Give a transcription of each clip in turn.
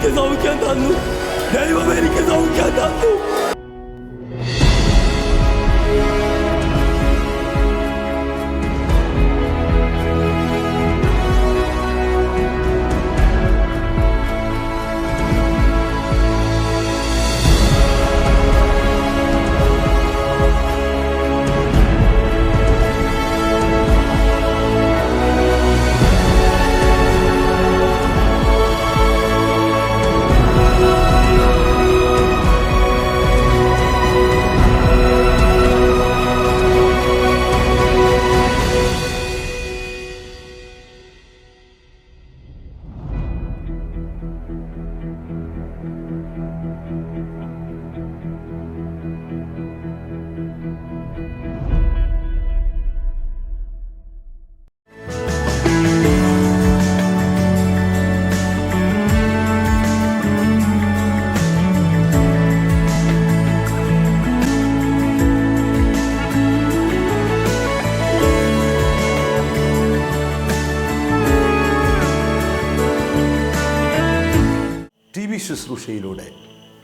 ദൈവം എനിക്ക് സൗഖ്യം തന്നു ദൈവം എനിക്ക് സൗഖ്യം തന്നു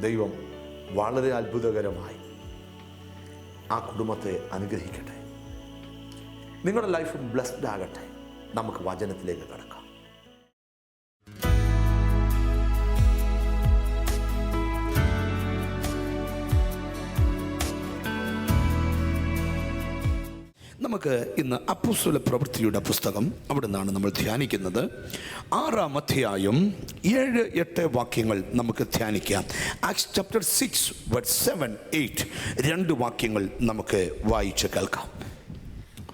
ദൈവം വളരെ അത്ഭുതകരമായി ആ കുടുംബത്തെ അനുഗ്രഹിക്കട്ടെ. നിങ്ങളുടെ ലൈഫ് ബ്ലെസ്ഡ് ആകട്ടെ. നമുക്ക് വചനത്തിലേക്ക് കടക്കാം. നമുക്ക് ഇന്ന് അപ്പുസ്വല പ്രവൃത്തിയുടെ പുസ്തകം അവിടെ നിന്നാണ് നമ്മൾ ധ്യാനിക്കുന്നത്. ആറാം അധ്യായം ഏഴ് എട്ട് വാക്യങ്ങൾ നമുക്ക് ധ്യാനിക്കാം. ആക്സ് ചാപ്റ്റർ സിക്സ് വട്ട് സെവൻ എയ്റ്റ് രണ്ട് വാക്യങ്ങൾ നമുക്ക് വായിച്ച് കേൾക്കാം.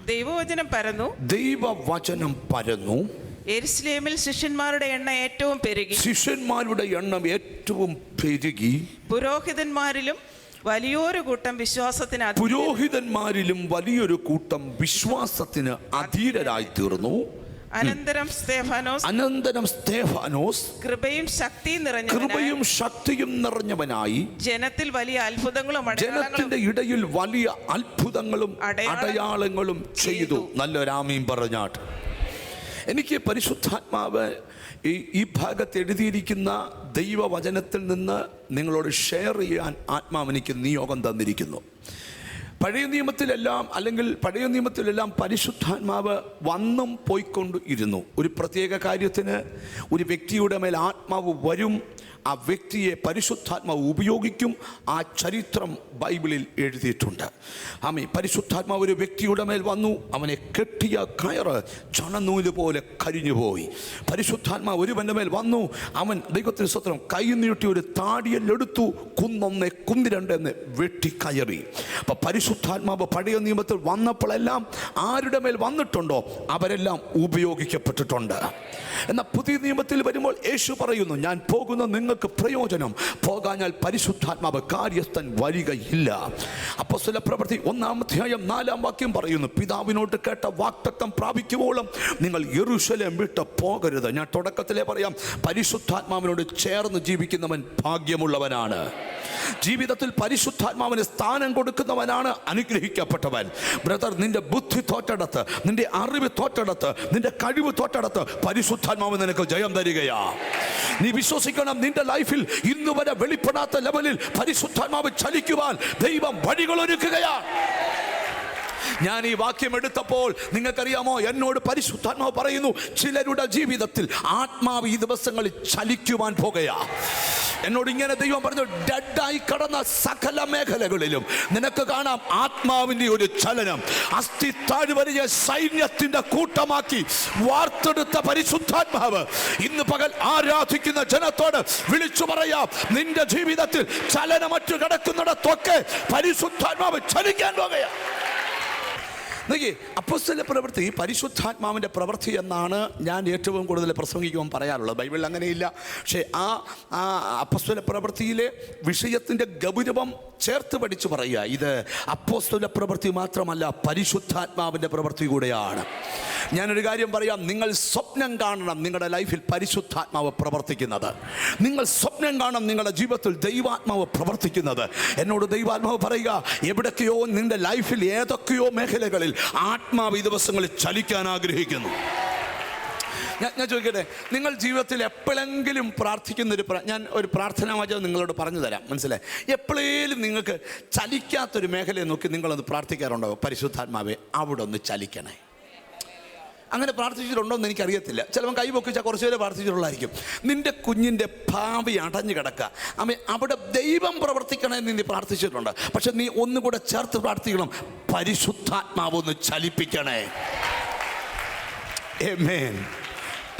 ദൈവവചനം പരന്നു. ദൈവവചനം പരന്നു. എരുസലേമിൽ ശിഷ്യന്മാരുടെ എണ്ണം ഏറ്റവും പെരുകി. ശിഷ്യന്മാരുടെ എണ്ണം ഏറ്റവും പെരുകി. പുരോഹിതന്മാരിലും വലിയൊരു കൂട്ടം വിശ്വാസത്തിന് അധീ- പുരോഹിതന്മാരിലും വലിയൊരു കൂട്ടം വിശ്വാസത്തിന് അധീരരായി തീർന്നു അനന്തരം സ്തേഫാനോസ് അനന്തരം സ്തേഫാനോസ് കൃപയും ശക്തിയും നിറഞ്ഞ കൃപയും ശക്തിയും നിറഞ്ഞവനായി. ജനത്തിൽ വലിയ അത്ഭുതങ്ങളും അടയാളങ്ങളും ജനത്തിന്റെ ഇടയിൽ വലിയ അത്ഭുതങ്ങളും അടയാളം അടയാളങ്ങളും ചെയ്തു. ചെയ്തു. നല്ലൊരാമീൻ പറഞ്ഞാട്ട്. എനിക്ക് പരിശുദ്ധാത്മാവ് ഈ ഈ ഭാഗത്ത് എഴുതിയിരിക്കുന്ന ദൈവവചനത്തിൽ നിന്ന് നിങ്ങളോട് ഷെയർ ചെയ്യാൻ ആത്മാവ് എനിക്ക് നിയോഗം തന്നിരിക്കുന്നു. പഴയ നിയമത്തിലെല്ലാം അല്ലെങ്കിൽ പഴയ നിയമത്തിലെല്ലാം പരിശുദ്ധാത്മാവ് വന്നും പോയിക്കൊണ്ട് ഇരുന്നു ഒരു പ്രത്യേക കാര്യത്തിന് ഒരു വ്യക്തിയുടെ മേൽ ആത്മാവ് വരും ആ വ്യക്തിയെ പരിശുദ്ധാത്മാവ് ഉപയോഗിക്കും ആ ചരിത്രം ബൈബിളിൽ എഴുതിയിട്ടുണ്ട്. ആമേ പരിശുദ്ധാത്മാവ് ഒരു വ്യക്തിയുടെ മേൽ വന്നു അവനെ കെട്ടിയ കയറ് ചണനൂൽ പോലെ കരിഞ്ഞുപോയി. പരിശുദ്ധാത്മാവ് ഒരുവന്റെ മേൽ വന്നു അവൻ ദൈവത്തിന് സ്വത്രം കൈ നീട്ടി ഒരു താടിയല്ലെടുത്തു കുന്നൊന്നെ കുന്നിരണ്ടെന്ന് വെട്ടിക്കയറി അപ്പൊ പരിശുദ്ധാത്മാവ് പഴയ നിയമത്തിൽ വന്നപ്പോഴെല്ലാം ആരുടെ മേൽ വന്നിട്ടുണ്ടോ അവരെല്ലാം ഉപയോഗിക്കപ്പെട്ടിട്ടുണ്ട്. എന്നാൽ പുതിയ നിയമത്തിൽ വരുമ്പോൾ യേശു പറയുന്നു ഞാൻ പോകുന്ന നിങ്ങൾക്ക് പ്രയോജനം. പോകാഞ്ഞാൽ പരിശുദ്ധാത്മാവ് കാര്യസ്ഥൻ വരികയില്ല. അപ്പോസ്തല പ്രവൃത്തി ഒന്നാമധ്യായം നാലാം വാക്യം പറയുന്നു പിതാവിനോട് കേട്ട വാക്തത്വം പ്രാപിക്കുമ്പോഴും നിങ്ങൾ യെരൂശലേം വിട്ട് പോകരുത്. ഞാൻ തുടക്കത്തിലേ പറയാം പരിശുദ്ധാത്മാവിനോട് ചേർന്ന് ജീവിക്കുന്നവൻ ഭാഗ്യമുള്ളവനാണ്. ജീവിതത്തിൽ പരിശുദ്ധാത്മാവിന് സ്ഥാനം കൊടുക്കുന്നവനാണ് അനുഗ്രഹിക്കപ്പെട്ടവൻ. ബ്രദർ നിന്റെ ബുദ്ധി തോറ്റടത്ത് നിന്റെ അറിവ് തോറ്റടത്ത് നിന്റെ കഴിവ് തോറ്റടത്ത് പരിശുദ്ധാത്മാവ് നിനക്ക് ജയം തരികയാ. നീ വിശ്വസിക്കണം നിന്റെ ലൈഫിൽ ഇന്നുവരെ വെളിപ്പെടാത്ത ലെവലിൽ പരിശുദ്ധാത്മാവ് ചലിക്കുവാൻ ദൈവം വഴികൾ ഒരുക്കുകയാ. ഞാൻ ഈ വാക്യം എടുത്തപ്പോൾ നിങ്ങൾക്കറിയാമോ? എന്നോട് പരിശുദ്ധാത്മാവ് പറയുന്നു ചിലരുടെ ജീവിതത്തിൽ ആത്മാവ് ഈ ദിവസങ്ങളിൽ ചലിക്കുവാൻ പോകുകയാ എന്നോട് ഇങ്ങനെ ദൈവം പറഞ്ഞു ഡെഡായി കടന്ന സകല മേഖലകളിലും നിനക്ക് കാണാം ആത്മാവിന്റെ ഒരു ചലനം. അസ്ഥി താഴ്വരയെ സൈന്യത്തിന്റെ കൂട്ടമാക്കി വാർത്തെടുത്ത പരിശുദ്ധാത്മാവ് ഇന്ന് പകൽ ആരാധിക്കുന്ന ജനത്തോട് വിളിച്ചു പറയാം നിന്റെ ജീവിതത്തിൽ ചലനമറ്റു കിടക്കുന്നിടത്തൊക്കെ പരിശുദ്ധാത്മാവ് ചലിക്കാൻ പോകുകയാണ് നോക്കി അപ്പോസ്തല പ്രവൃത്തി പരിശുദ്ധാത്മാവിന്റെ പ്രവൃത്തി എന്നാണ് ഞാൻ ഏറ്റവും കൂടുതൽ പ്രസംഗിക്കുവാൻ പറയാറുള്ളത്. ബൈബിളിൽ അങ്ങനെയില്ല. പക്ഷേ ആ ആ അപ്പസ്വല പ്രവൃത്തിയിലെ വിഷയത്തിന്റെ ഗൗരവം ചേർത്ത് പഠിച്ചു പറയുക ഇത് അപ്പോസ്തല പ്രവൃത്തി മാത്രമല്ല പരിശുദ്ധാത്മാവിന്റെ പ്രവൃത്തി കൂടെയാണ്. ഞാനൊരു കാര്യം പറയാം നിങ്ങൾ സ്വപ്നം കാണണം നിങ്ങളുടെ ലൈഫിൽ പരിശുദ്ധാത്മാവ് പ്രവർത്തിക്കുന്നത്. നിങ്ങൾ സ്വപ്നം കാണണം നിങ്ങളുടെ ജീവിതത്തിൽ ദൈവാത്മാവ് പ്രവർത്തിക്കുന്നത്. എന്നോട് ദൈവാത്മാവ് പറയുക എവിടൊക്കെയോ നിന്റെ ലൈഫിൽ ഏതൊക്കെയോ മേഖലകളിൽ ആത്മാവ് ഈ ദിവസങ്ങളിൽ ചലിക്കാൻ ആഗ്രഹിക്കുന്നു. ഞാൻ ഞാൻ ചോദിക്കട്ടെ നിങ്ങൾ ജീവിതത്തിൽ എപ്പോഴെങ്കിലും പ്രാർത്ഥിക്കുന്ന ഒരു ഞാൻ ഒരു പ്രാർത്ഥനാ വാചകം നിങ്ങളോട് പറഞ്ഞു തരാം മനസ്സിലായി? എപ്പോഴേലും നിങ്ങൾക്ക് ചലിക്കാത്തൊരു മേഖലയെ നോക്കി നിങ്ങളൊന്ന് പ്രാർത്ഥിക്കാറുണ്ടോ? പരിശുദ്ധാത്മാവെ അവിടെ ഒന്ന് ചലിക്കണേ. അങ്ങനെ പ്രാർത്ഥിച്ചിട്ടുണ്ടോ എന്ന് എനിക്കറിയത്തില്ല. ചിലപ്പോൾ കൈ പൊക്കിച്ചാൽ കുറച്ച് പേര് പ്രാർത്ഥിച്ചിട്ടുള്ളതായിരിക്കും നിന്റെ കുഞ്ഞിന്റെ ഭാവി അടഞ്ഞു കിടക്കുക അമ്മ അവിടെ ദൈവം പ്രവർത്തിക്കണമെന്ന് നീ പ്രാർത്ഥിച്ചിട്ടുണ്ട്. പക്ഷെ നീ ഒന്നുകൂടെ ചേർത്ത് പ്രാർത്ഥിക്കണം. പരിശുദ്ധാത്മാവ് ഒന്ന് ചലിപ്പിക്കണേ. Amen.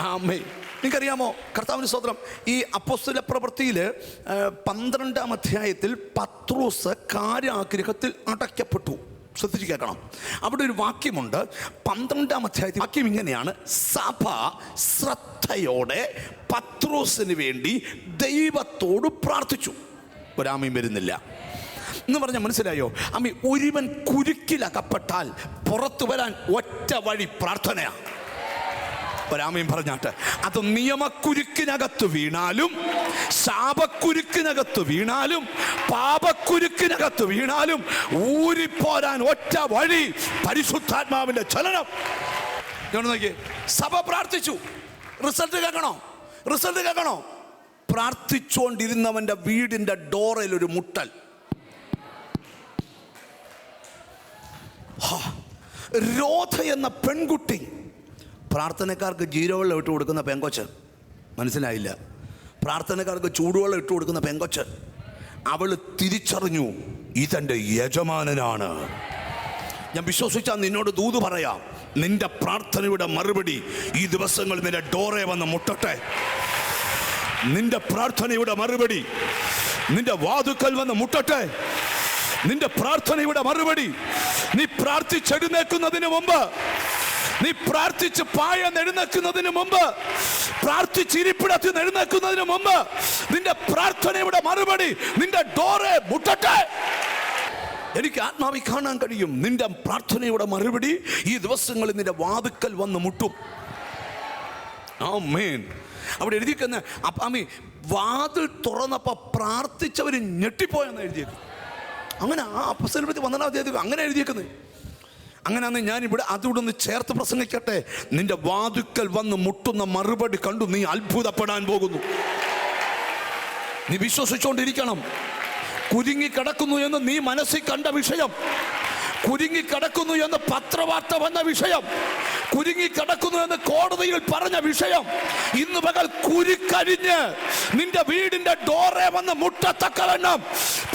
ആമേൻ. നിങ്ങൾക്കറിയാമോ കർത്താവിന് സ്വതന്ത്രം ഈ അപ്പോസ്തല പ്രവൃത്തിയിൽ പന്ത്രണ്ടാം അധ്യായത്തിൽ പത്രോസ് കാര്യാഗ്രഹത്തിൽ അടയ്ക്കപ്പെട്ടു. ശ്രദ്ധിച്ച് കേൾക്കണം. അവിടെ ഒരു വാക്യമുണ്ട്. പന്ത്രണ്ടാം അധ്യായത്തിൽ വാക്യം ഇങ്ങനെയാണ്. സഭ ശ്രദ്ധയോടെ പത്രോസിന് വേണ്ടി ദൈവത്തോട് പ്രാർത്ഥിച്ചു. ഒരാമയും വരുന്നില്ല. എന്ന് പറഞ്ഞാൽ മനസ്സിലായോ? അമ്മ ഒരുവൻ കുരുക്കിലകപ്പെട്ടാൽ പുറത്തു വരാൻ ഒറ്റ വഴി പ്രാർത്ഥനയാണ് ഒരാമയും പറഞ്ഞാട്ട്. അത് നിയമക്കുരുക്കിനകത്ത് വീണാലും ശാപക്കുരുക്കിനകത്ത് വീണാലും പാപക്കുരുക്കിനകത്ത് വീണാലും ഊരിപ്പോരാൻ ഒറ്റ വഴി പരിശുദ്ധാത്മാവിന്റെ ചലനം. ഞാൻ സഭ പ്രാർത്ഥിച്ചു. റിസൾട്ട് കേൾക്കണോ? റിസൾട്ട് കേൾക്കണോ? പ്രാർത്ഥിച്ചുകൊണ്ടിരുന്നവന്റെ വീടിന്റെ ഡോറയിൽ ഒരു മുട്ടൽ. രോധ എന്ന പെൺകുട്ടി പ്രാർത്ഥനക്കാർക്ക് ജീരവെള്ളം ഇട്ട് കൊടുക്കുന്ന പെങ്കൊച്ച്. മനസ്സിലായില്ല. പ്രാർത്ഥനക്കാർക്ക് ചൂടുവെള്ളം ഇട്ട് കൊടുക്കുന്ന പെങ്കൊച്ച്. അവൾ തിരിച്ചറിഞ്ഞു ഇതെന്റെ യജമാനനാണ്. ഞാൻ വിശ്വസിച്ചാൽ നിന്നോട് ദൂത് പറയാം. നിന്റെ പ്രാർത്ഥനയുടെ മറുപടി ഈ ദിവസങ്ങൾ നിന്റെ ഡോറെ വന്ന് മുട്ടട്ടെ. നിന്റെ പ്രാർത്ഥനയുടെ മറുപടി നിന്റെ വാതുക്കൽ വന്ന് മുട്ടട്ടെ. നിന്റെ പ്രാർത്ഥനയുടെ മറുപടി നീ പ്രാർത്ഥിച്ചെഴുന്നേക്കുന്നതിന് മുമ്പ് നീ പ്രാർത്ഥിച്ച് പായ നെടുന്നക്കുന്നതിന് മുമ്പ് പ്രാർത്ഥിച്ചിരിപ്പിടത്തിൽ നെടുന്നക്കുന്നതിന് മുമ്പ് നിന്റെ പ്രാർത്ഥനയുടെ മറുപടി നിന്റെ ഡോറെ മുട്ടട്ടെ. എനിക്ക് ആത്മാവി കാണാൻ കഴിയും. നിന്റെ പ്രാർത്ഥനയുടെ മറുപടി ഈ ദിവസങ്ങളിൽ നിന്റെ വാതുക്കൽ വന്ന് മുട്ടും. ആമേൻ. അവിടെ എഴുതിയിരിക്കുന്ന അപ്പാമി വാതിൽ തുറന്നപ്പോൾ പ്രാർത്ഥിച്ചവർ ഞെട്ടിപ്പോയെന്ന് എഴുതിയേക്കും അങ്ങനെ ആ അപ്പസ്വലപത്തി വന്നാൽ അങ്ങനെ എഴുതിയേക്കുന്നത്. അങ്ങനെയാന്ന് ഞാനിവിടെ അതിവിടെ നിന്ന് ചേർത്ത് പ്രസംഗിക്കട്ടെ. നിന്റെ വാതുക്കൽ വന്ന് മുട്ടുന്ന മറുപടി കണ്ടു നീ അത്ഭുതപ്പെടാൻ പോകുന്നു. നീ വിശ്വസിച്ചുകൊണ്ടിരിക്കണം കുരുങ്ങി കിടക്കുന്നു എന്ന് നീ മനസ്സിൽ കണ്ട വിഷയം. കുരുങ്ങി കിടക്കുന്നു എന്ന് പത്രവാർത്ത വന്ന വിഷയം. കുരുങ്ങി കിടക്കുന്നു എന്ന് കോടതിയിൽ പറഞ്ഞ വിഷയം. ഇന്ന് പകൽ കുരുക്കരിഞ്ഞ് നിന്റെ വീടിന്റെ ഡോറെ വന്ന് മുട്ടത്തക്കവണ്ണം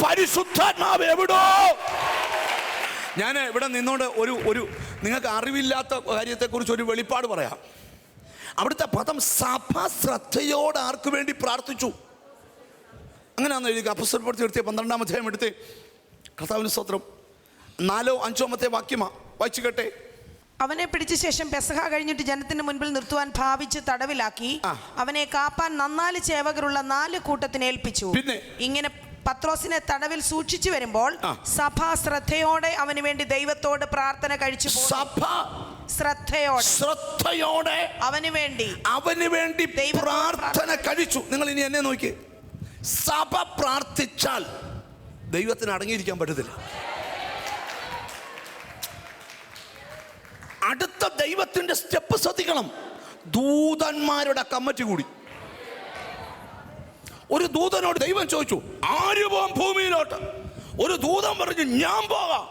പരിശുദ്ധാത്മാവ് എവിടോ? ഞാൻ ഇവിടെ നിന്നോട് ഒരു ഒരു നിങ്ങൾക്ക് അറിവില്ലാത്ത കാര്യത്തെക്കുറിച്ച് ഒരു വെളിപ്പാട് പറയാം. അവിടുത്തെ പദം സഭ ശ്രദ്ധയോട് ആർക്കു വേണ്ടി പ്രാർത്ഥിച്ചു? അങ്ങനെയാണെന്ന് എഴുതി അപ്പസ്വരപ്പെടുത്തി എടുത്തേ പന്ത്രണ്ടാം അധ്യായം എടുത്തേ കർത്താവിന് സ്തോത്രം. നാലോ അഞ്ചോമത്തെ വാക്യമാ. വായിച്ചു കേട്ടെ. അവനെ പിടിച്ച ശേഷം പെസഹ കഴിഞ്ഞിട്ട് ജനത്തിന് മുൻപിൽ നിർത്തുവാൻ ഭാവിച്ച് തടവിലാക്കി അവനെ കാപ്പാൻ നന്നാൽ ചേവകരുള്ള നാല് കൂട്ടത്തിന് ഏൽപ്പിച്ചു. പിന്നെ? ഇങ്ങനെ പത്രോസിനെ തടവിൽ സൂക്ഷിച്ചു വരുമ്പോൾ. സഭ ശ്രദ്ധയോടെ അവന് വേണ്ടി ദൈവത്തോട് പ്രാർത്ഥന കഴിച്ചു. സഭ ശ്രദ്ധയോടെ. ശ്രദ്ധയോടെ അവന് വേണ്ടി. അവന് വേണ്ടി പ്രാർത്ഥന. കഴിച്ചു. നിങ്ങൾ ഇനി എന്നെ നോക്കി. സഭ പ്രാർത്ഥിച്ചാൽ ദൈവത്തിന് അടങ്ങിയിരിക്കാൻ പറ്റത്തില്ല. അടുത്ത ദൈവത്തിന്റെ സ്റ്റെപ്പ് ശ്രദ്ധിക്കണം. ദൂതന്മാരുടെ കമ്മിറ്റി കൂടി. ഒരു ദൂതനോട് ദൈവം ചോദിച്ചു ആര് പോകാം ഭൂമിയിലോട്ട്? ഒരു ദൂതൻ പറഞ്ഞു ഞാൻ പോകാം.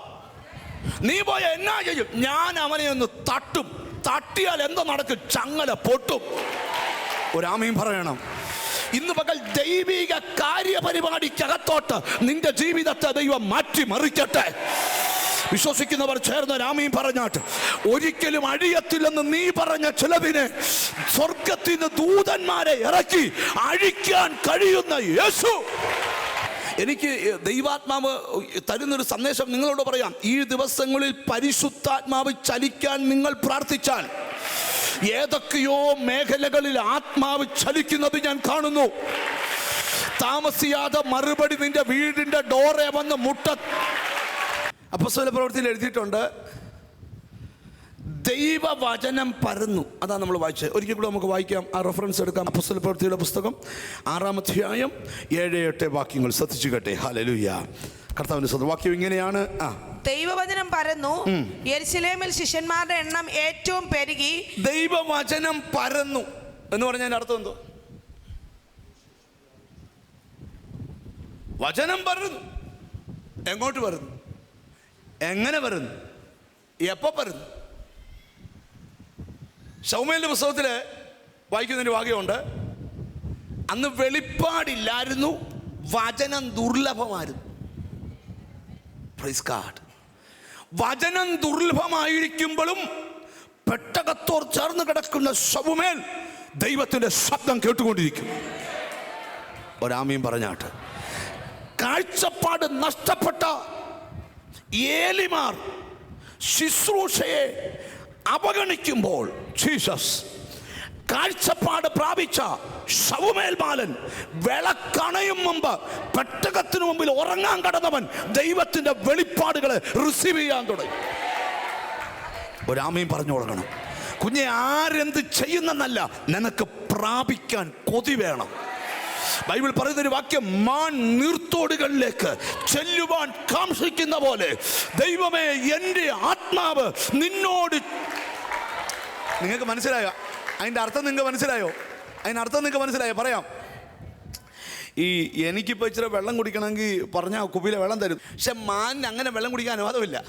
നീ പോയ എന്നാ ചെയ്യും? ഞാൻ അവനെ ഒന്ന് തട്ടും. തട്ടിയാൽ എന്താ നടക്കും? ചങ്ങല പൊട്ടും. ഒരാമയും പറയണം ഇന്ന് പകൽ ദൈവിക കാര്യപരിപാടിക്കകത്തോട്ട് നിന്റെ ജീവിതത്തെ ദൈവം മാറ്റിമറിക്കട്ടെ. വിശ്വസിക്കുന്നവർ ചേർന്ന് രാമീം പറഞ്ഞാട്ട് ഒരിക്കലും അഴിയത്തില്ലെന്ന് നീ പറഞ്ഞ ചിലവിനെ സ്വർഗത്തിൽ നിന്ന് ദൂതന്മാരെ ഇറക്കി അഴിക്കാൻ കഴിയുന്ന യേശു. എനിക്ക് ദൈവാത്മാവ് തരുന്നൊരു സന്ദേശം നിങ്ങളോട് പറയാം. ഈ ദിവസങ്ങളിൽ പരിശുദ്ധാത്മാവ് ചലിക്കാൻ നിങ്ങൾ പ്രാർത്ഥിച്ചാൽ ഏതൊക്കെയോ മേഖലകളിൽ ആത്മാവ് ചലിക്കുന്നത് ഞാൻ കാണുന്നു. താമസിയാതെ മറുപടി നിന്റെ വീടിന്റെ ഡോറെ വന്ന് മുട്ട അപ്പസ്വല പ്രവൃത്തിയിൽ എഴുതിയിട്ടുണ്ട് ദൈവവചനം പരന്നു. അതാണ് നമ്മൾ വായിച്ചത്. ഒരിക്കൽ കൂടെ നമുക്ക് വായിക്കാം ആ റെഫറൻസ് എടുക്കാം. അപ്പസ്വല പ്രവൃത്തിയുടെ പുസ്തകം ആറാം അധ്യായം ഏഴ് എട്ട് വാക്യങ്ങൾ. ശ്രദ്ധിച്ചു കേട്ടെ. ഹലലുയ കർത്താവിന്റെ സ്വന്തം വാക്യം ഇങ്ങനെയാണ്. ആ. ദൈവവചനം പരന്നു. യെരുസലേമിൽ ശിഷ്യന്മാരുടെ എണ്ണം ഏറ്റവും പെരുകി. ദൈവവചനം പരന്നു. എന്ന് പറഞ്ഞതിന്റെ അർത്ഥം എന്തോ? വചനം പരന്നു. എങ്ങോട്ട് വരുന്നു എങ്ങനെ വരുന്നു? എപ്പോൾ വരുന്നു? സൗമ്യന്റെ പുസ്തകത്തിൽ വായിക്കുന്നതിന് ഭാഗ്യമുണ്ട് അന്ന് വെളിപ്പാടില്ലായിരുന്നു വചനം ദുർലഭമായിരുന്നു. പ്രൈസ് കാർഡ് വചനം ദുർലഭമായിരിക്കുമ്പോഴും പെട്ടകത്തോർ ചേർന്ന് കിടക്കുന്ന ശവുമേൽ ദൈവത്തിന്റെ ശബ്ദം കേട്ടുകൊണ്ടിരിക്കും. ഒരാമയും പറഞ്ഞാട്ട് കാഴ്ചപ്പാട് നഷ്ടപ്പെട്ട ഏലിമാർ ശുശ്രൂഷയെ അവഗണിക്കുമ്പോൾ ജീസസ് കാഴ്ചപ്പാട് പ്രാപിച്ച ശവുമേൽമാലൻ വിളക്കണയും മുമ്പ് പെട്ടകത്തിനു മുമ്പിൽ ഉറങ്ങാൻ കടന്നവൻ ദൈവത്തിന്റെ വെളിപ്പാടുകളെ റിസീവ് ചെയ്യാൻ തുടങ്ങി. ഒരാമയും പറഞ്ഞു തുടങ്ങണം കുഞ്ഞെ ആരെന്ത് ചെയ്യുന്നെന്നല്ല നിനക്ക് പ്രാപിക്കാൻ കൊതി വേണം. ബൈബിൾ പറയുന്ന ഒരു വാക്യം മാൻ നീർത്തോടുകളിലേക്ക് ചെല്ലുവാൻ കാംക്ഷിക്കുന്ന പോലെ ദൈവമേ എന്റെ ആത്മാവ് നിന്നോട് നിങ്ങൾക്ക് മനസ്സിലായോ? അതിന്റെ അർത്ഥം നിങ്ങൾക്ക് മനസ്സിലായോ? അതിന്റെ അർത്ഥം നിങ്ങൾക്ക് മനസ്സിലായോ? പറയാം. ഈ എനിക്കിപ്പോൾ ഇച്ചിരി വെള്ളം കുടിക്കണമെങ്കിൽ പറഞ്ഞാൽ കുപ്പിയിലെ വെള്ളം തരും. പക്ഷെ മാൻ അങ്ങനെ വെള്ളം കുടിക്കാൻ അനുവാദമില്ല.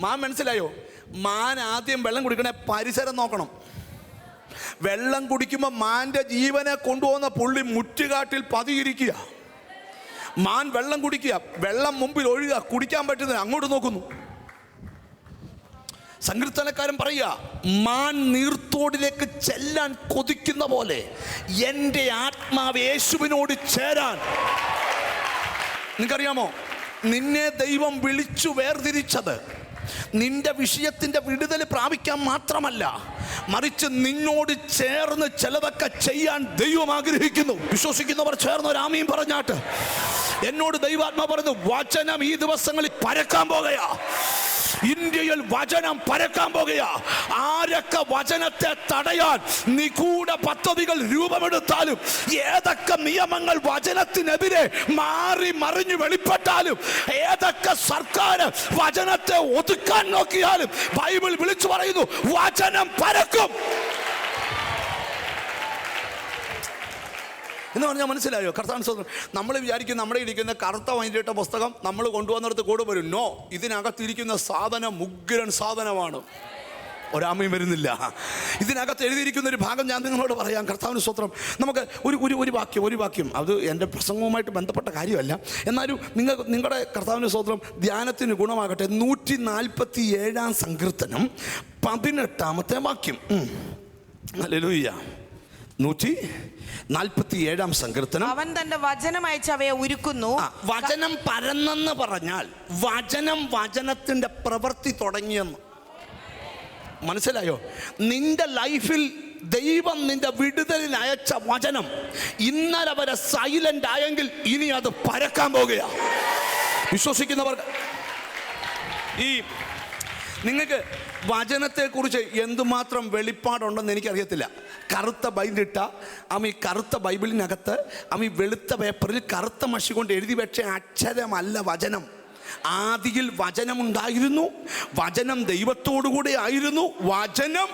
മാൻ മനസ്സിലായോ? മാൻ ആദ്യം വെള്ളം കുടിക്കണേ പരിസരം നോക്കണം. വെള്ളം കുടിക്കുമ്പോൾ മാന്റെ ജീവനെ കൊണ്ടുപോകുന്ന പുള്ളി മുറ്റുകാട്ടിൽ പതിയിരിക്കുക. മാൻ വെള്ളം കുടിക്കുക. വെള്ളം മുമ്പിൽ ഒഴുക. കുടിക്കാൻ പറ്റുന്നില്ല അങ്ങോട്ട് നോക്കുന്നു. സങ്കീർത്തനക്കാരൻ പറയുക മാൻ നീർത്തോടിലേക്ക് ചെല്ലാൻ കൊതിക്കുന്ന പോലെ എന്റെ ആത്മാവ് യേശുവിനോട് ചേരാൻ. നിങ്ങൾക്കറിയാമോ? നിന്നെ ദൈവം വിളിച്ചു വേർതിരിച്ചത് നിന്റെ വിഷയത്തിന്റെ വിടുതൽ പ്രാപിക്കാൻ മാത്രമല്ല മറിച്ച് നിന്നോട് ചേർന്ന് ചിലതൊക്കെ ചെയ്യാൻ ദൈവം ആഗ്രഹിക്കുന്നു. വിശ്വസിക്കുന്നവർ ചേർന്ന് രാമീം പറഞ്ഞാട്ട്. എന്നോട് ദൈവാത്മാ പറഞ്ഞു വചനം ഈ ദിവസങ്ങളിൽ പരക്കാൻ പോകുകയാ. ഇന്ത്യയിൽ വചനം പരക്കാൻ പോകുകയാ. ആരൊക്കെ വചനത്തെ തടയാൻ നിഗൂഢ പദ്ധതികൾ രൂപമെടുത്താലും ഏതൊക്കെ നിയമങ്ങൾ വചനത്തിനെതിരെ മാറി മറിഞ്ഞു വെളിപ്പെട്ടാലും ഏതൊക്കെ സർക്കാർ വചനത്തെ ഒതുക്കാൻ നോക്കിയാലും ബൈബിൾ വിളിച്ചു പറയുന്നു വചനം പരക്കും. എന്ന് പറഞ്ഞാൽ മനസ്സിലായോ? കർത്താൻ സ്വന്തം നമ്മൾ വിചാരിക്കും നമ്മുടെ ഇരിക്കുന്ന കറുത്ത വൈകിട്ട പുസ്തകം നമ്മൾ കൊണ്ടുവന്നിടത്ത് കൂടെ വരും. നോ ഇതിനകത്തിരിക്കുന്ന സാധനം മുഗ്രൻ സാധനമാണ്. ഒരാമയും വരുന്നില്ല. ഇതിനകത്ത് എഴുതിയിരിക്കുന്ന ഒരു ഭാഗം ഞാൻ നിങ്ങളോട് പറയാം. കർത്താവിന് സ്വത്രം. നമുക്ക് ഒരു ഒരു ഒരു വാക്യം ഒരു വാക്യം. അത് എന്റെ പ്രസംഗവുമായിട്ട് ബന്ധപ്പെട്ട കാര്യമല്ല. എന്നാലും നിങ്ങൾ നിങ്ങളുടെ കർത്താവിന് സ്വത്രം ധ്യാനത്തിന് ഗുണമാകട്ടെ. നൂറ്റി നാൽപ്പത്തി ഏഴാം സങ്കീർത്തനം പതിനെട്ടാമത്തെ വാക്യം. ഹല്ലേലൂയ നൂറ്റി നാൽപ്പത്തി ഏഴാം സങ്കീർത്തനം. അവൻ തന്റെ വചനം അയച്ച് അവയെ ഉരുക്കുന്നു. വചനം പരന്നെന്ന് പറഞ്ഞാൽ വചനം വചനത്തിന്റെ പ്രവൃത്തി തുടങ്ങിയെന്ന്. മനസ്സിലായോ? നിന്റെ ലൈഫിൽ ദൈവം നിന്റെ വിടുതലിൽ അയച്ച വചനം ഇന്നലെ വരെ സൈലന്റ് ആയെങ്കിൽ ഇനി അത് പരക്കാൻ പോകുക വിശ്വസിക്കുന്നവർ ഈ നിങ്ങൾക്ക് വചനത്തെക്കുറിച്ച് എന്തുമാത്രം വെളിപ്പാടുണ്ടെന്ന് എനിക്കറിയത്തില്ല. കറുത്ത ബൈബിളിട്ട അമ്മ ഈ കറുത്ത ബൈബിളിനകത്ത് അമ്മ ഈ വെളുത്ത പേപ്പറിൽ കറുത്ത മഷി കൊണ്ട് എഴുതി വെച്ച അക്ഷരമല്ല വചനം. ആദിയിൽ വചനമുണ്ടായിരുന്നു വചനം ദൈവത്തോടുകൂടി ആയിരുന്നു വചനം.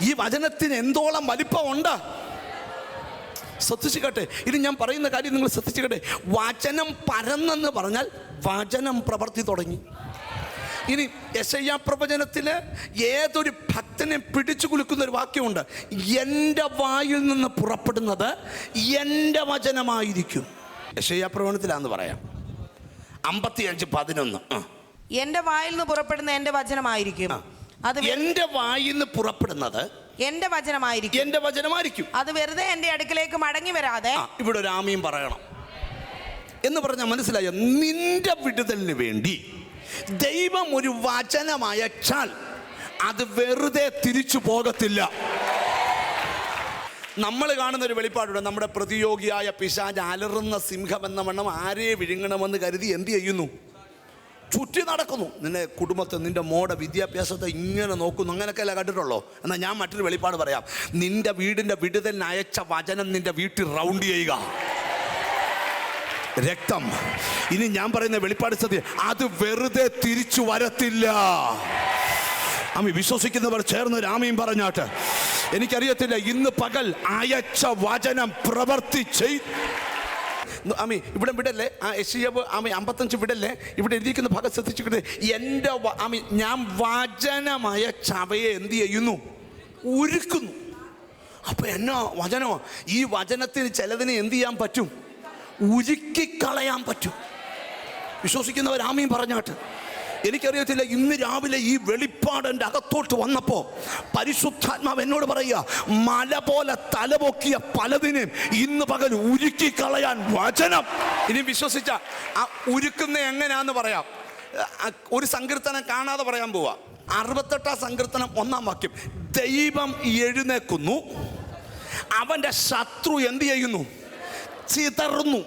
ഈ വചനത്തിന് എന്തോളം വലിപ്പമുണ്ട്? ശ്രദ്ധിച്ചിക്കട്ടെ ഇത് ഞാൻ പറയുന്ന കാര്യം നിങ്ങൾ ശ്രദ്ധിച്ചിക്കട്ടെ. വചനം പരന്നെന്ന് പറഞ്ഞാൽ വചനം പ്രവർത്തി തുടങ്ങി. ഇനി യശയ്യാ പ്രവചനത്തിൽ ഏതൊരു ഭക്തനെ പിടിച്ചു കുലുക്കുന്ന ഒരു വാക്യമുണ്ട്. എന്റെ വായിൽ നിന്ന് പുറപ്പെടുന്നത് എന്റെ വചനമായിരിക്കും. യശയ്യാ പ്രവചനത്തിലാന്ന് പറയാം. അമ്പത്തിയഞ്ച് പതിനൊന്ന്. എന്റെ വായിൽ നിന്ന് പുറപ്പെടുന്ന എന്റെ വചനമായിരിക്കും. അത് എന്റെ വായിൽ നിന്ന് പുറപ്പെടുന്നത് എന്റെ വചനമായിരിക്കും. എന്റെ വചനമായിരിക്കും. അത് വെറുതെ എന്റെ അടുക്കലേക്ക് മടങ്ങി വരാതെ ഇവിടെ ഒരു ആമയും പറയണം. എന്ന് പറഞ്ഞാൽ മനസ്സിലായോ? നിന്റെ വിടുതലിന് വേണ്ടി. ദൈവം ഒരു വചനം അയച്ചാൽ അത് വെറുതെ തിരിച്ചു പോകത്തില്ല. നമ്മൾ കാണുന്ന ഒരു വെളിപ്പാടുണ്ട്. നമ്മുടെ പ്രതിയോഗിയായ പിശാജ് അലറുന്ന സിംഹം എന്ന വണ്ണം ആരെ വിഴുങ്ങണമെന്ന് കരുതി എന്ത് ചെയ്യുന്നു? ചുറ്റി നടക്കുന്നു. നിന്റെ കുടുംബത്തെ നിന്റെ മോടെ വിദ്യാഭ്യാസത്തെ ഇങ്ങനെ നോക്കുന്നു. അങ്ങനെയൊക്കെയല്ല കണ്ടിട്ടുള്ളൂ? എന്നാൽ ഞാൻ മറ്റൊരു വെളിപ്പാട് പറയാം. നിന്റെ വീടിന്റെ വിടുതലിന് അയച്ച വചനം നിന്റെ വീട്ടിൽ റൗണ്ട് ചെയ്യുക. രക്തം. ഇനി ഞാൻ പറയുന്ന വെളിപ്പാട് സത്യം അത് വെറുതെ തിരിച്ചു വരത്തില്ല. അമ്മി വിശ്വസിക്കുന്നവർ ചേർന്ന് രാമയും പറഞ്ഞാട്ട് എനിക്കറിയത്തില്ല ഇന്ന് പകൽ അയച്ച വചനം പ്രവർത്തി ചെയ് ആമി ഇവിടെ വിടല്ലേ? ആ എഷിയവ് ആമി അമ്പത്തഞ്ച് വിടല്ലേ? ഇവിടെ എഴുതിയിരിക്കുന്ന ഭാഗം ശ്രദ്ധിച്ചിട്ട് എന്റെ ആമി ഞാൻ വചനമായ ചവയെ എന്ത് ചെയ്യുന്നു? ഉരുക്കുന്നു. അപ്പൊ എന്നോ വചനമോ? ഈ വചനത്തിന് ചിലതിനെ എന്ത് ചെയ്യാൻ പറ്റും? ഉരുക്കിക്കളയാൻ പറ്റും. വിശ്വസിക്കുന്നവർ ആമയും പറഞ്ഞാട്ട് എനിക്കറിയത്തില്ല ഇന്ന് രാവിലെ ഈ വെളിപ്പാട് എന്റെ അകത്തോട്ട് വന്നപ്പോൾ പരിശുദ്ധാത്മാവ് എന്നോട് പറയുക മല പോലെ തലപൊക്കിയ പലതിനെയും ഇന്ന് പകൽ ഉരുക്കി കളയാൻ വചനം. ഇനി വിശ്വസിച്ച ആ ഉരുക്കുന്ന എങ്ങനെയാന്ന് പറയാം. ഒരു സങ്കീർത്തനം കാണാതെ പറയാൻ പോവാ. അറുപത്തെട്ടാം സങ്കീർത്തനം ഒന്നാം വാക്യം ദൈവം എഴുന്നേക്കുന്നു അവന്റെ ശത്രു എന്ത് ചെയ്യുന്നു? ചിതറുന്നു.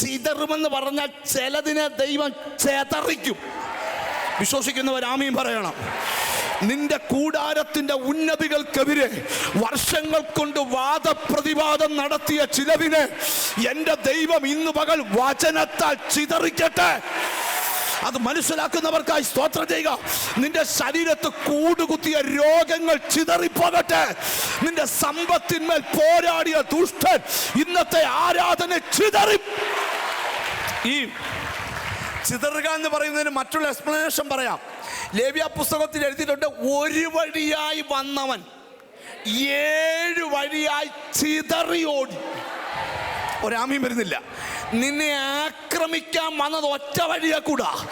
ചിതറുമെന്ന് പറഞ്ഞാൽ ചിലതിനെ ദൈവം ചേതറിക്കും. വിശ്വസിക്കുന്നവർ ആമീൻ പറയണം. നിന്റെ കൂടാരത്തിന്റെ ഉന്നതികൾക്കെതിരെ വർഷങ്ങൾ കൊണ്ട് വാദപ്രതിവാദം നടത്തിയ ചിലവിനെ എന്റെ ദൈവം ഇന്ന് പകൽ വചനത്താൽ ചിതറിക്കട്ടെ. അത് മനസ്സിലാക്കുന്നവർക്കായി സ്തോത്രം ചെയ്യുക. നിന്റെ ശരീരത്ത് കൂടുകുത്തിയ രോഗങ്ങൾ ചിതറിപ്പോകട്ടെ. നിന്റെ സമ്പത്തിന്മേൽ പോരാടിയ ദുഷ്ടൻ ഇന്നത്തെ ആരാധന ചിതറി ഈ ചിതറുക എന്ന് പറയുന്നതിന് മറ്റുള്ള എക്സ്പ്ലനേഷൻ പറയാം. ലേവ്യ പുസ്തകത്തിൽ എഴുതിയിട്ടുണ്ട് ഒരു വഴിയായി വന്നവൻ ഏഴ് വഴിയായി ചിതറി ഓടി ഒരാമയും വരുന്നില്ല. നിന്നെ ആക്രമിക്കാൻ വന്നത് ഒറ്റ വഴിയെ കൂടാ.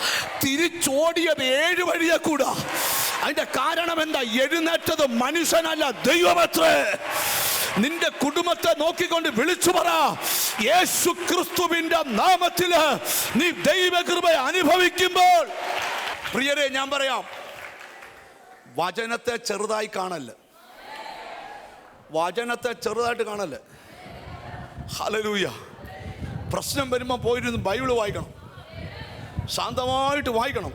തിരിച്ചോടിയത് ഏഴ് വഴിയെ കൂടാ. അതിന്റെ കാരണം എന്താ? എഴുന്നേറ്റത് മനുഷ്യനല്ല ദൈവമത്രേ നിന്റെ കുടുംബത്തെ നോക്കിക്കൊണ്ട് വിളിച്ചു പറ. യേശു ക്രിസ്തുവിന്റെ നാമത്തിൽ നീ ദൈവകൃപ അനുഭവിക്കുമ്പോൾ. പ്രിയരെ ഞാൻ പറയാം. വചനത്തെ ചെറുതായി കാണല്ല വചനത്തെ ചെറുതായിട്ട് കാണല്ല ഹലലൂയ പ്രശ്നം വരുമ്പോൾ പോയിരുന്ന് ബൈബിൾ വായിക്കണം. ശാന്തമായിട്ട് വായിക്കണം.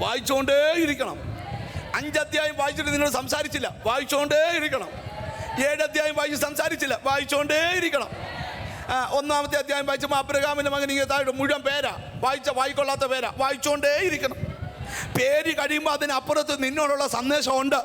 വായിച്ചുകൊണ്ടേ ഇരിക്കണം അഞ്ചധ്യായം വായിച്ചിട്ട് നിങ്ങൾ സംസാരിച്ചില്ല. വായിച്ചുകൊണ്ടേ ഇരിക്കണം ഏഴധ്യായം വായിച്ച് സംസാരിച്ചില്ല. വായിച്ചുകൊണ്ടേ ഇരിക്കണം ഒന്നാമത്തെ അധ്യായം വായിച്ചപ്പോൾ അബ്രഹാമിന്റെ മകൻ ഇങ്ങനെ മുഴുവൻ പേരാ. വായിച്ച വായിക്കൊള്ളാത്ത പേരാ. വായിച്ചുകൊണ്ടേ ഇരിക്കണം പേര് കഴിയുമ്പോൾ അതിനപ്പുറത്ത് നിന്നോടുള്ള സന്ദേശമുണ്ട്.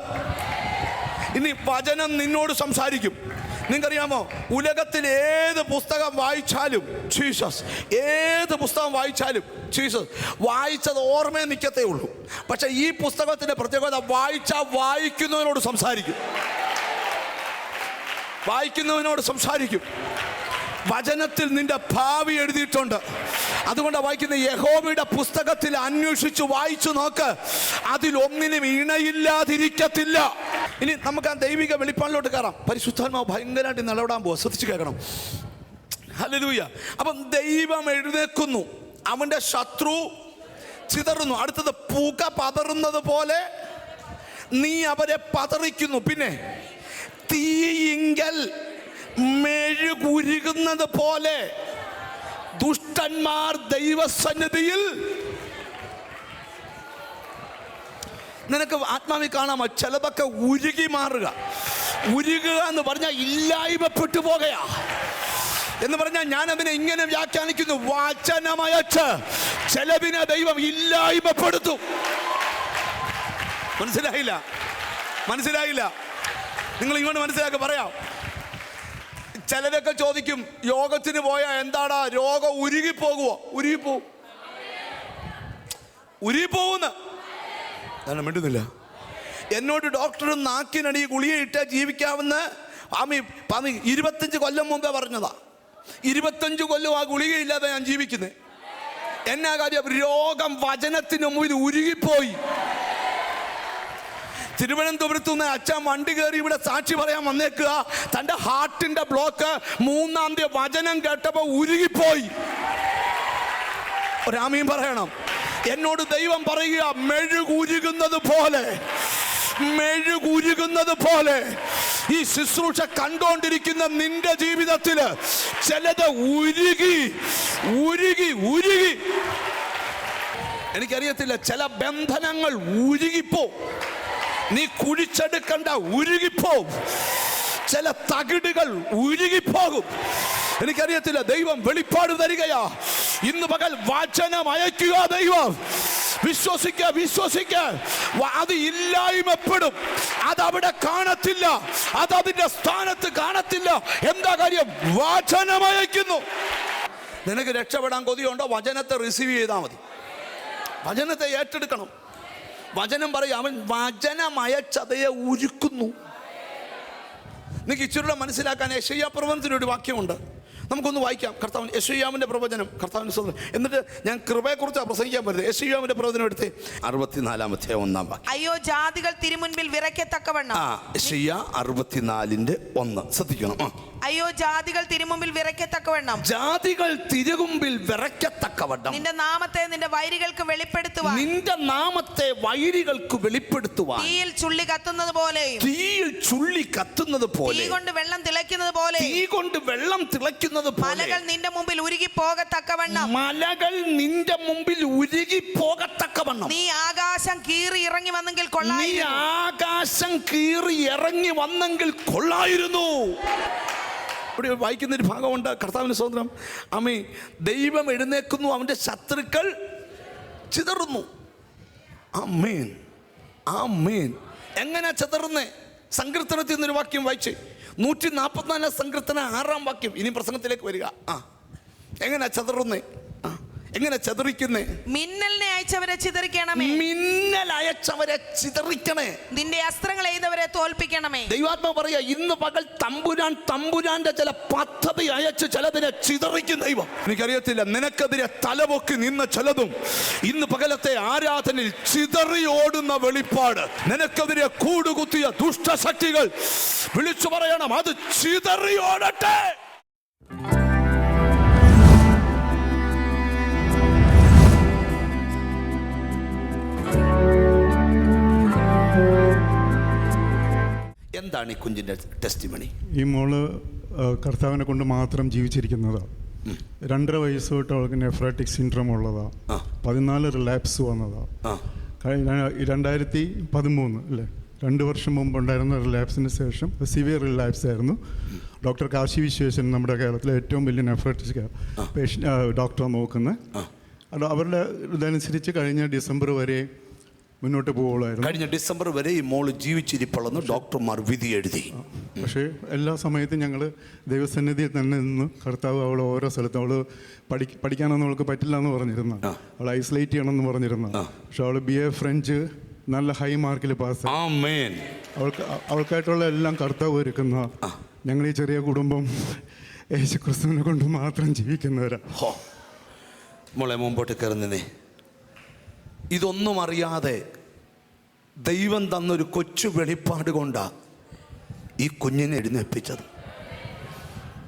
ഇനി വചനം നിന്നോട് സംസാരിക്കും. നിങ്ങൾക്കറിയാമോ? ഉലകത്തിൽ ഏത് പുസ്തകം വായിച്ചാലും ജീസസ്. ഏത് പുസ്തകം വായിച്ചാലും ജീസസ്. വായിച്ചത് ഓർമ്മയെ നിൽക്കത്തേ ഉള്ളൂ. പക്ഷെ ഈ പുസ്തകത്തിന്റെ പ്രത്യേകത വായിച്ച വായിക്കുന്നവനോട് സംസാരിക്കും. വായിക്കുന്നവനോട് സംസാരിക്കും. വചനത്തിൽ നിന്റെ ഭാവി എഴുതിയിട്ടുണ്ട്. അതുകൊണ്ടാണ് വായിക്കുന്ന യഹോവയുടെ പുസ്തകത്തിൽ അന്വേഷിച്ച് വായിച്ചു നോക്ക്. അതിലൊന്നിനും ഇണയില്ലാതിരിക്കത്തില്ല. ഇനി നമുക്ക് ആ ദൈവിക വെളിപ്പാടിലോട്ട് കയറാം. പരിശുദ്ധാത്മാവ് ഭയങ്കരമായിട്ട് നിലവിടാൻ പോവാ. ശ്രദ്ധിച്ച് കേൾക്കണം. ഹലൂയ അപ്പം ദൈവം എഴുന്നേക്കുന്നു അവന്റെ ശത്രു ചിതറുന്നു. അടുത്തത് പുക പതറുന്നത് പോലെ നീ അവരെ പതറിക്കുന്നു. പിന്നെ തീയിങ്കൽ മെഴുകുരുകുന്നത് പോലെ ദുഷ്ടന്മാർ ദൈവസന്നിധിയിൽ. നിനക്ക് ആത്മാവിൽ കാണാമോ? ചിലതൊക്കെ ഉരുകി മാറുക. ഉരുകുക എന്ന് പറഞ്ഞാൽ ഇല്ലായ്മപ്പെട്ടു പോകയാ എന്ന് പറഞ്ഞാൽ ഞാൻ അതിനെ ഇങ്ങനെ വ്യാഖ്യാനിക്കുന്നു. വാചനമയച്ച് ചെലവിനെ ദൈവം ഇല്ലായ്മപ്പെടുത്തും. മനസ്സിലായില്ല? മനസ്സിലായില്ല? നിങ്ങൾ ഇങ്ങോട്ട് മനസ്സിലാക്കി പറയാം. ചിലരൊക്കെ ചോദിക്കും യോഗത്തിന് പോയാൽ എന്താടാ? രോഗം ഉരുകിപ്പോകുവോ? ഉരുകിപ്പോവും ഉരുകിപ്പോവുന്ന ഞാൻ മിണ്ടുന്നില്ല. എന്നോട് ഡോക്ടർ നാക്കിനടി ഗുളിക ഇട്ടാൽ ജീവിക്കാമെന്ന് ആമി പാമി ഇരുപത്തഞ്ച് കൊല്ലം മുമ്പേ പറഞ്ഞതാ. ഇരുപത്തഞ്ച് കൊല്ലം ആ ഗുളികയില്ലാതെ ഞാൻ ജീവിക്കുന്നത് എന്നാ കാര്യം? രോഗം വചനത്തിന് മുമ്പിൽ ഉരുകിപ്പോയി. തിരുവനന്തപുരത്ത് നിന്ന് അച്ഛൻ വണ്ടി കയറി ഇവിടെ സാക്ഷി പറയാൻ വന്നേക്കുക. തന്റെ ഹാർട്ടിന്റെ ബ്ലോക്ക് മൂന്നാം തീയതി വചനം കേട്ടപ്പോൾ ഉരുകിപ്പോയി. ഒരാമയും പറയണം. എന്നോട് ദൈവം പറയുക മെഴുകുരുകുന്നത് പോലെ മെഴുകുരുകുന്നത് പോലെ. ഈ ശുശ്രൂഷ കണ്ടോണ്ടിരിക്കുന്ന നിന്റെ ജീവിതത്തിൽ ചിലത് ഉരുകി ഉരുകി ഉരുകി. എനിക്കറിയത്തില്ല ചില ബന്ധനങ്ങൾ ഉരുകിപ്പോ. നീ കുഴിച്ചെടുക്കണ്ട ഉരുകിപ്പോവും. ചില തകിടുകൾ ഉരുകിപ്പോകും. എനിക്കറിയത്തില്ല ദൈവം വെളിപ്പാട് തരികയാ. ഇന്ന് പകൽ വാചനം അയക്കുക ദൈവം. വിശ്വസിക്ക വിശ്വസിക്ക. അത് ഇല്ലായ്മപ്പെടും. അതവിടെ കാണത്തില്ല. അത് അതിന്റെ സ്ഥാനത്ത് കാണത്തില്ല. എന്താ കാര്യം? വാചനം അയക്കുന്നു നിനക്ക് രക്ഷപ്പെടാൻ കൊതിയുണ്ടോ? വചനത്തെ റിസീവ് ചെയ്താൽ മതി. വചനത്തെ ഏറ്റെടുക്കണം. വചനം പറയും. അവൻ വചനമയച്ചതയെ ഉരുക്കുന്നു നിങ്ങൾക്ക് ഇച്ചിരൂടെ മനസ്സിലാക്കാൻ യശയ്യ പ്രവചനത്തിനൊരു വാക്യമുണ്ട്. നമുക്കൊന്ന് വായിക്കാം. കർത്താവ് യശുയാമിന്റെ പ്രവചനം. കർത്താവിന് സ്വന്തം എന്നിട്ട് ഞാൻ കൃപയെക്കുറിച്ച് പ്രസംഗിക്കാൻ പറ്റുന്നത് യശുയാമിന്റെ പ്രവചനം എടുത്ത് അറുപത്തിനാലാമത്തെ ഒന്നാം വാക്യം. അയ്യോ ജാതികൾ തിരുമുൻപിൽ വിറയ്ക്കത്തക്കവണ്ണം. ആ യശയ്യ അറുപത്തിനാലിന്റെ ഒന്ന്. ശ്രദ്ധിക്കണം. ആ. അയ്യോ ജാതികൾ തിരുമുമ്പിൽ വിറയ്ക്കത്തക്കവണ്ണം. ജാതികൾ തിരുകുമ്പിൽ വിറയ്ക്കത്തക്കവണ്ണം. നിന്റെ നാമത്തെ നിന്റെ വൈരികൾക്ക് വെളിപ്പെടുത്തുവാൻ. നിന്റെ നാമത്തെ വൈരികൾക്ക് വെളിപ്പെടുത്തുവാൻ. തീയിൽ ചുള്ളി കത്തുന്നത് പോലെ തീയിൽ ചുള്ളി കത്തുന്നത് പോലെ. തീ കൊണ്ട് വെള്ളം തിളയ്ക്കുന്നത് പോലെ. തീ കൊണ്ട് വെള്ളം തിളയ്ക്കുന്നത് പോലെ മലകൾ നിന്റെ മുമ്പിൽ ഉരുകി പോകത്തക്കവണ്ണം മലകൾ നിന്റെ മുമ്പിൽ ഉരുകി പോകത്തക്കവണ്ണം നീ ആകാശം കീറി ഇറങ്ങി വന്നെങ്കിൽ നീ ആകാശം കീറി ഇറങ്ങി വന്നെങ്കിൽ കൊള്ളായിരുന്നു. ഇവിടെ വായിക്കുന്ന ഒരു ഭാഗമുണ്ട്. കർത്താവിന് സ്വന്തം അമ്മേ ദൈവം എഴുന്നേക്കുന്നു അവന്റെ ശത്രുക്കൾ ചിതറുന്നു. അമ്മേൻ മീൻ എങ്ങനെ ചിതറുന്നേ? സങ്കീർത്തനത്തിൽ നിന്നൊരു വാക്യം വായിച്ചേ. നൂറ്റി നാൽപ്പത്തിനാലാം സങ്കീർത്തന ആറാം വാക്യം. ഇനി പ്രസംഗത്തിലേക്ക് വരിക. ആ. എങ്ങനെ ചതറുന്നേ? ആ. എങ്ങനെ ചതുറിക്കുന്നേ? മിന്നലിനെ അയച്ചവരെ ചിതറിക്കണമേ. മിന്നൽ അയച്ചവരെ ചിതറിക്കണേ. നിന്റെ അസ്ത്രങ്ങൾ എയ്തവരെ തോൽപ്പിക്കണമേ. ദൈവാത്മ പറയാ ഇന്ന് പകൽ തമ്പുരാൻ തമ്പുരാന്റെ ചില പദ്ധതി അയച്ച് ചിലതിനെ ചിതറിക്കും ദൈവം. എനിക്കറിയത്തില്ല നിനക്കെതിരെ തലപൊക്കി നിന്ന ചിലതും ഇന്ന് പകലത്തെ ആരാധനയിൽ ചിതറി ഓടുന്ന വെളിപ്പാട്. നിനക്കെതിരെ കൂടുകുത്തിയ ദുഷ്ടശക്തികൾ വിളിച്ചു പറയണം അത് ചിതറി ഓടട്ടെ എന്താണ് ഈ കുഞ്ഞിന്റെ ടെസ്റ്റിമണി ഈ മോൾ കർത്താവിനെ കൊണ്ട് മാത്രം ജീവിച്ചിരിക്കുന്നതാണ് രണ്ടര വയസ്സ് തൊട്ട് അവൾക്ക് നെഫ്രാറ്റിക് സിൻഡ്രോം ഉള്ളതാണ് ആ. പതിനാല് റിലാപ്സ് വന്നതാണ് കഴിഞ്ഞ രണ്ടായിരത്തി പതിമൂന്ന് അല്ലേ? രണ്ട് വർഷം മുമ്പ് ഉണ്ടായിരുന്ന റിലാപ്സിന് ശേഷം സിവിയർ റിലാപ്സ് ആയിരുന്നു. ഡോക്ടർ കാശി വിശ്വേശൻ നമ്മുടെ കേരളത്തിലെ ഏറ്റവും വലിയ നെഫ്രാറ്റിക് പേഷ്യൻ ഡോക്ടറെ നോക്കുന്നത് അവരുടെ ഇതനുസരിച്ച് കഴിഞ്ഞ ഡിസംബർ വരെ മുന്നോട്ട് പോകുകയായിരുന്നു. കഴിഞ്ഞ ഡിസംബർ വരെ ഈ മോൾ ജീവിച്ചിരിപ്പുള്ളെന്ന് ഡോക്ടർമാർ വിധി എഴുതി. പക്ഷേ എല്ലാ സമയത്തും ഞങ്ങൾ ദൈവസന്നിധിയിൽ തന്നെ നിന്ന് കർത്താവ് അവൾ ഓരോ സ്ഥലത്തും അവൾ പഠി പഠിക്കാനൊന്നും അവൾക്ക് പറ്റില്ല എന്ന് പറഞ്ഞിരുന്നു അവൾ ഐസൊലേറ്റ് ചെയ്യണമെന്ന് പറഞ്ഞിരുന്നു. പക്ഷെ അവൾ ബി എ ഫ്രഞ്ച് നല്ല ഹൈ മാർക്കിൽ പാസ് അവൾക്ക് അവൾക്കായിട്ടുള്ള എല്ലാം കർത്താവ് ഒരുക്കുന്ന ഞങ്ങൾ ഈ ചെറിയ കുടുംബം യേശു ക്രിസ്തുവിനെ കൊണ്ട് മാത്രം ജീവിക്കുന്നവരാ. മോളെ മുമ്പോട്ട് കയറുന്നേ ഇതൊന്നും അറിയാതെ ദൈവം തന്നൊരു കൊച്ചു വെളിപ്പാട് കൊണ്ടാണ് ഈ കുഞ്ഞിനെ എഴുന്നേൽപ്പിച്ചത്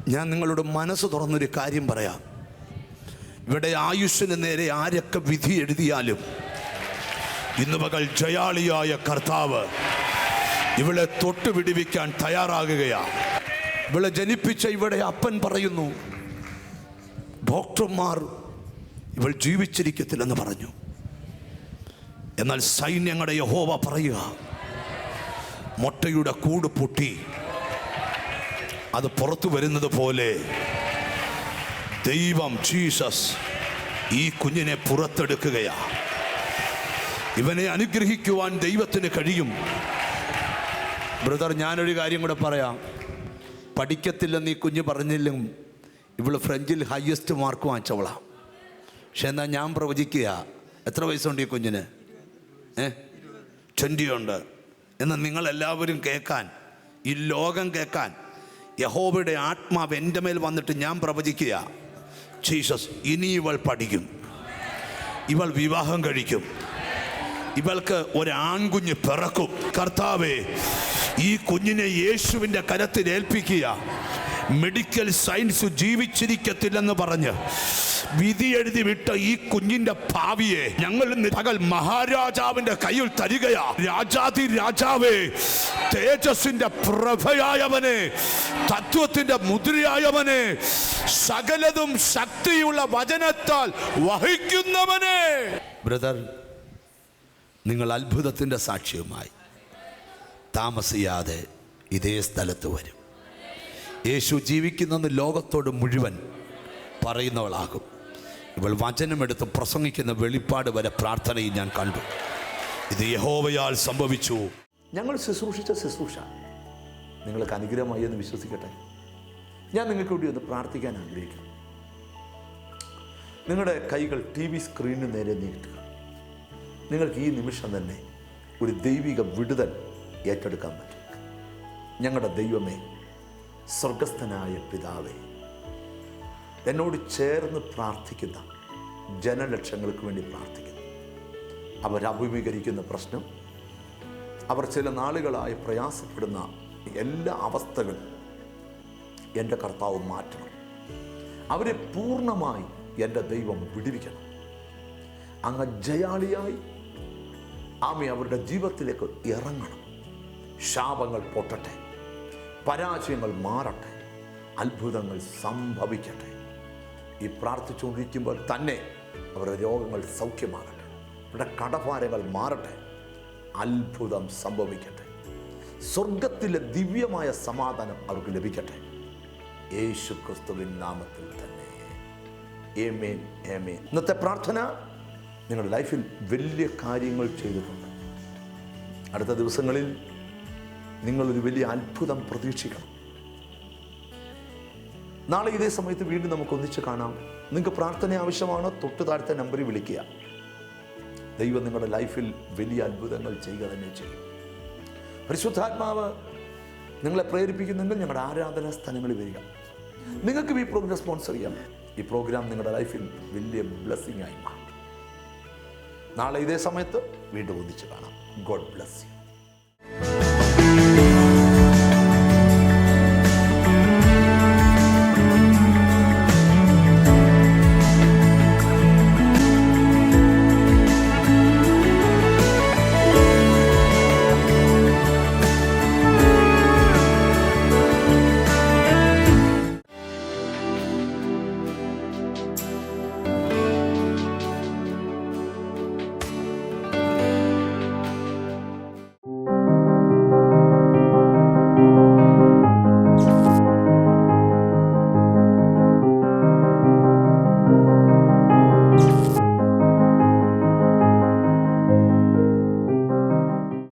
ഞാൻ നിങ്ങളുടെ മനസ്സ് തുറന്നൊരു കാര്യം പറയാം. ഇവിടെ ആയുസ്സിന് നേരെ ആരൊക്കെ വിധി എഴുതിയാലും ഇന്ന് പകൽ ജയാളിയായ കർത്താവ് ഇവളെ തൊട്ട് വിടിവിക്കാൻ തയ്യാറാകുകയാ. ഇവളെ ജനിപ്പിച്ച ഇവിടെ അപ്പൻ പറയുന്നു ഡോക്ടർമാർ ഇവൾ ജീവിച്ചിരിക്കത്തില്ലെന്ന് പറഞ്ഞു. എന്നാൽ സൈന്യങ്ങളുടെ യഹോവ പറയുക മുട്ടയുടെ കൂട് പൊട്ടി. അത് പുറത്തു വരുന്നത് പോലെ ദൈവം ജീസസ് ഈ കുഞ്ഞിനെ പുറത്തെടുക്കുകയാ. ഇവനെ അനുഗ്രഹിക്കുവാൻ ദൈവത്തിന് കഴിയും. ബ്രദർ ഞാനൊരു കാര്യം കൂടെ പറയാം. പഠിക്കത്തില്ലെന്ന് ഈ കുഞ്ഞ് പറഞ്ഞില്ലും ഇവൾ ഫ്രഞ്ചിൽ ഹയസ്റ്റ് മാർക്ക് വാങ്ങിച്ചവളാണ് പക്ഷെ എന്നാൽ ഞാൻ പ്രവചിക്കുക എത്ര വയസ്സുണ്ട് ഈ കുഞ്ഞിന്? ഏ? ട്വന്റി ഉണ്ട് എന്ന് നിങ്ങളെല്ലാവരും കേൾക്കാൻ ഈ ലോകം കേൾക്കാൻ യഹോബയുടെ ആത്മാവ് എന്റെ മേൽ വന്നിട്ട് ഞാൻ പ്രവചിക്കുക. ജീസസ് ഇനി ഇവൾ പഠിക്കും. ഇവൾ വിവാഹം കഴിക്കും. ഇവൾക്ക് ഒരാൺകുഞ്ഞ് പിറക്കും. കർത്താവേ ഈ കുഞ്ഞിനെ യേശുവിന്റെ കരത്തിൽ ഏൽപ്പിക്കുക. മെഡിക്കൽ സയൻസ് ജീവിച്ചിരിക്കത്തില്ലെന്ന് പറഞ്ഞ് വിധി എഴുതി വിട്ട ഈ കുഞ്ഞിന്റെ ഭാവിയെ ഞങ്ങൾ പകൽ മഹാരാജാവിന്റെ കയ്യിൽ തരികയാ. രാജാതി രാജാവേ തേജസിന്റെ പ്രഭയായവനെ തത്വത്തിന്റെ മുദ്രയായവനെ സകലതും ശക്തിയുള്ള വചനത്താൽ വഹിക്കുന്നവനെ. ബ്രദർ നിങ്ങൾ അത്ഭുതത്തിന്റെ സാക്ഷ്യവുമായി താമസിയാതെ ഇതേ സ്ഥലത്ത് വരും. യേശു ജീവിക്കുന്നെന്ന് ലോകത്തോട് മുഴുവൻ പറയുന്നവളാകും. ഇവൾ വചനമെടുത്ത് പ്രസംഗിക്കുന്ന വെളിപ്പാട് വരെ പ്രാർത്ഥനയിൽ ഞാൻ കണ്ടു. ഇത് യഹോവയാൽ സംഭവിച്ചു. ഞങ്ങൾ ശുശ്രൂഷിച്ച ശുശ്രൂഷ. നിങ്ങൾക്ക് അനുഗ്രഹമായി എന്ന് വിശ്വസിക്കട്ടെ. ഞാൻ നിങ്ങൾക്ക് വേണ്ടി ഒന്ന് പ്രാർത്ഥിക്കാൻ ആഗ്രഹിക്കുന്നു. നിങ്ങളുടെ കൈകൾ ടി വി സ്ക്രീനിന് നേരെ നീട്ടുക. നിങ്ങൾക്ക് ഈ നിമിഷം തന്നെ ഒരു ദൈവിക വിടുതൽ ഏറ്റെടുക്കാൻ പറ്റും. ഞങ്ങളുടെ ദൈവമേ സ്വർഗസ്ഥനായ പിതാവേ എന്നോട് ചേർന്ന് പ്രാർത്ഥിക്കുന്ന ജനലക്ഷങ്ങൾക്ക് വേണ്ടി പ്രാർത്ഥിക്കുന്നു. അവരഭിമുഖീകരിക്കുന്ന പ്രശ്നം അവർ ചില നാളുകളായി പ്രയാസപ്പെടുന്ന എല്ലാ അവസ്ഥകളും എന്റെ കർത്താവ് മാറ്റണം. അവരെ പൂർണമായി എന്റെ ദൈവം വിടിവിക്കണം. അങ്ങ് ജയാളിയായി ആമി അവരുടെ ജീവിതത്തിലേക്ക് ഇറങ്ങണം. ശാപങ്ങൾ പൊട്ടട്ടെ. പരാജയങ്ങൾ മാറട്ടെ അത്ഭുതങ്ങൾ സംഭവിക്കട്ടെ. ഈ പ്രാർത്ഥിച്ചുകൊണ്ടിരിക്കുമ്പോൾ തന്നെ അവരുടെ രോഗങ്ങൾ സൗഖ്യമാകട്ടെ അവരുടെ കടഭാരങ്ങൾ മാറട്ടെ അത്ഭുതം സംഭവിക്കട്ടെ. സ്വർഗത്തിലെ ദിവ്യമായ സമാധാനം അവർക്ക് ലഭിക്കട്ടെ. യേശു ക്രിസ്തുവിൻ നാമത്തിൽ തന്നെ. ഏമേൻ ഏമേൻ ഇന്നത്തെ പ്രാർത്ഥന നിങ്ങളുടെ ലൈഫിൽ വലിയ കാര്യങ്ങൾ ചെയ്തിട്ടുണ്ട്. അടുത്ത ദിവസങ്ങളിൽ നിങ്ങളൊരു വലിയ അത്ഭുതം പ്രതീക്ഷിക്കണം. നാളെ ഇതേ സമയത്ത് വീണ്ടും നമുക്ക് ഒന്നിച്ച് കാണാം. നിങ്ങൾക്ക് പ്രാർത്ഥന ആവശ്യമാണ്? തൊട്ട് താഴത്തെ നമ്പറിൽ വിളിക്കുക. ദൈവം നിങ്ങളുടെ ലൈഫിൽ വലിയ അത്ഭുതങ്ങൾ ചെയ്യുക തന്നെ ചെയ്യും. പരിശുദ്ധാത്മാവ് നിങ്ങളെ പ്രേരിപ്പിക്കുന്നുണ്ടെങ്കിൽ ഞങ്ങളുടെ ആരാധനാ സ്ഥലങ്ങളിൽ വരിക. നിങ്ങൾക്കും ഈ പ്രോഗ്രാം സ്പോൺസർ ചെയ്യാം. ഈ പ്രോഗ്രാം നിങ്ങളുടെ ലൈഫിൽ വലിയ ബ്ലെസ്സിങ് ആയി മാറും. നാളെ ഇതേ സമയത്ത് വീണ്ടും ഒന്നിച്ച് കാണാം. God bless you